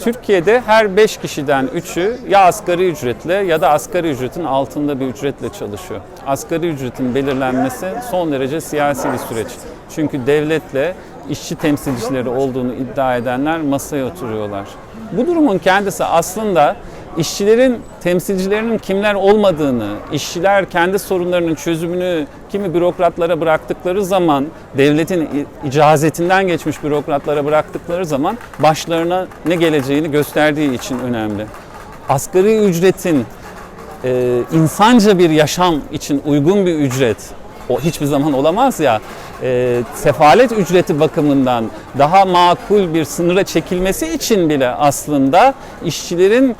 Türkiye'de her 5 kişiden 3'ü ya asgari ücretle ya da asgari ücretin altında bir ücretle çalışıyor. Asgari ücretin belirlenmesi son derece siyasi bir süreç. Çünkü devletle işçi temsilcileri olduğunu iddia edenler masaya oturuyorlar. Bu durumun kendisi aslında işçilerin temsilcilerinin kimler olmadığını, işçiler kendi sorunlarının çözümünü kimi bürokratlara bıraktıkları zaman, devletin icazetinden geçmiş bürokratlara bıraktıkları zaman başlarına ne geleceğini gösterdiği için önemli. Asgari ücretin e, insanca bir yaşam için uygun bir ücret o hiçbir zaman olamaz ya e, sefalet ücreti bakımından daha makul bir sınıra çekilmesi için bile aslında işçilerin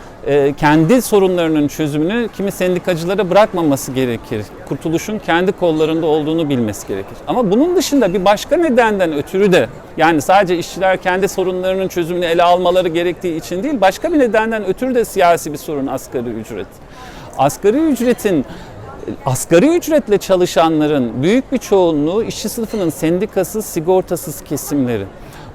kendi sorunlarının çözümünü kimi sendikacılara bırakmaması gerekir. Kurtuluşun kendi kollarında olduğunu bilmesi gerekir. Ama bunun dışında bir başka nedenden ötürü de yani sadece işçiler kendi sorunlarının çözümünü ele almaları gerektiği için değil başka bir nedenden ötürü de siyasi bir sorun asgari ücret. Asgari ücretin asgari ücretle çalışanların büyük bir çoğunluğu işçi sınıfının sendikasız, sigortasız kesimleri.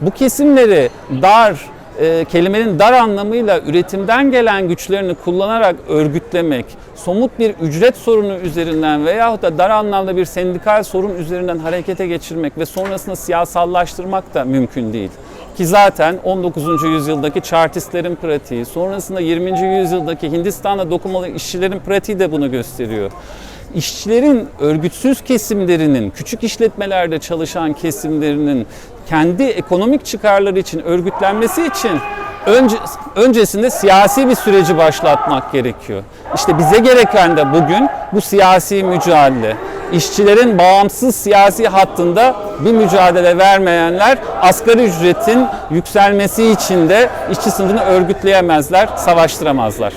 Bu kesimleri dar, e, kelimenin dar anlamıyla üretimden gelen güçlerini kullanarak örgütlemek, somut bir ücret sorunu üzerinden veyahut da dar anlamda bir sendikal sorun üzerinden harekete geçirmek ve sonrasında siyasallaştırmak da mümkün değil. Ki zaten 19. yüzyıldaki Chartistlerin pratiği, sonrasında 20. yüzyıldaki Hindistan'da dokumalı işçilerin pratiği de bunu gösteriyor. İşçilerin örgütsüz kesimlerinin, küçük işletmelerde çalışan kesimlerinin kendi ekonomik çıkarları için örgütlenmesi için önce, öncesinde siyasi bir süreci başlatmak gerekiyor. İşte bize gereken de bugün bu siyasi mücadele. İşçilerin bağımsız siyasi hattında bir mücadele vermeyenler asgari ücretin yükselmesi için de işçi sınıfını örgütleyemezler, savaştıramazlar.